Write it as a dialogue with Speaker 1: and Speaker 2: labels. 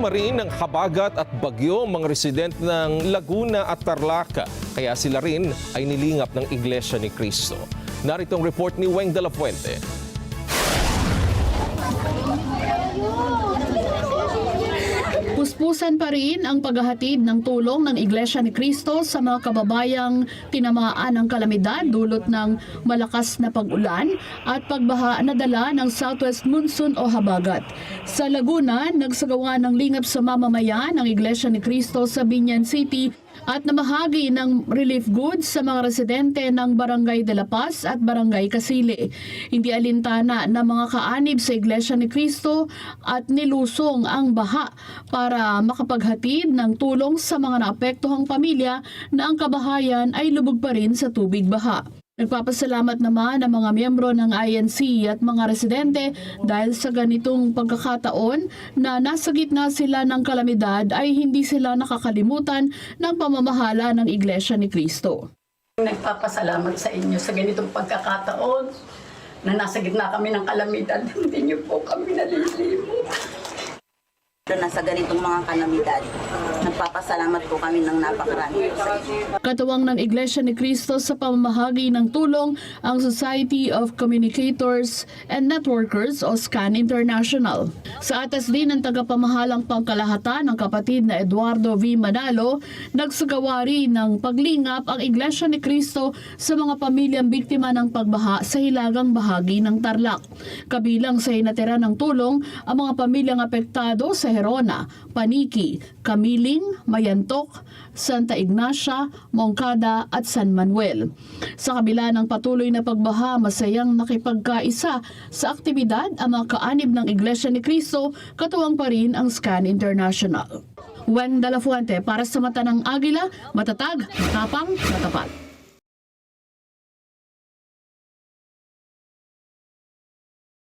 Speaker 1: Biktima rin ng habagat at bagyo ang mga resident ng Laguna at Tarlac. Kaya sila rin ay nilingap ng Iglesia ni Cristo. Narito ang report ni Weng de la Fuente.
Speaker 2: Puspusan pa rin ang paghahatid ng tulong ng Iglesia ni Cristo sa mga kababayang tinamaan ng kalamidad dulot ng malakas na pag-ulan at pagbaha na dala ng southwest monsoon o habagat. Sa Laguna, nagsagawa ng lingap sa mamamayan ng Iglesia ni Cristo sa Binyan City at namahagi ng relief goods sa mga residente ng Barangay de la Paz at Barangay Kasili. Hindi alintana na mga kaanib sa Iglesia ni Cristo at nilusong ang baha para makapaghatid ng tulong sa mga naapektuhang pamilya na ang kabahayan ay lubog pa rin sa tubig baha. Nagpapasalamat naman ang mga miyembro ng INC at mga residente dahil sa ganitong pagkakataon na nasa gitna sila ng kalamidad ay hindi sila nakakalimutan ng pamamahala ng Iglesia ni Cristo.
Speaker 3: Nagpapasalamat sa inyo sa ganitong pagkakataon na nasa gitna kami ng kalamidad. Hindi niyo po kami nalilimo.
Speaker 4: na sa ganitong mga kalamidad. Nagpapasalamat po kami ng napakarami sa inyo.
Speaker 2: Katuwang ng Iglesia ni Cristo sa pamamahagi ng tulong ang Society of Communicators and Networkers o SCAN International. Sa atas din ng tagapamahalang pangkalahatan ng kapatid na Eduardo V. Manalo, nagsagawa rin ng paglingap ang Iglesia ni Cristo sa mga pamilyang biktima ng pagbaha sa hilagang bahagi ng Tarlac. Kabilang sa inatira ng tulong ang mga pamilyang apektado sa Herona, Paniki, Kamiling, Mayantok, Santa Ignacia, Moncada at San Manuel. Sa kabila ng patuloy na pagbaha, masayang nakipagkaisa sa aktibidad ang mga kaanib ng Iglesia ni Cristo, katuwang pa rin ang SCAN International. Weng Dalafuente para sa mata ng Agila, matatag, matapang, matapat.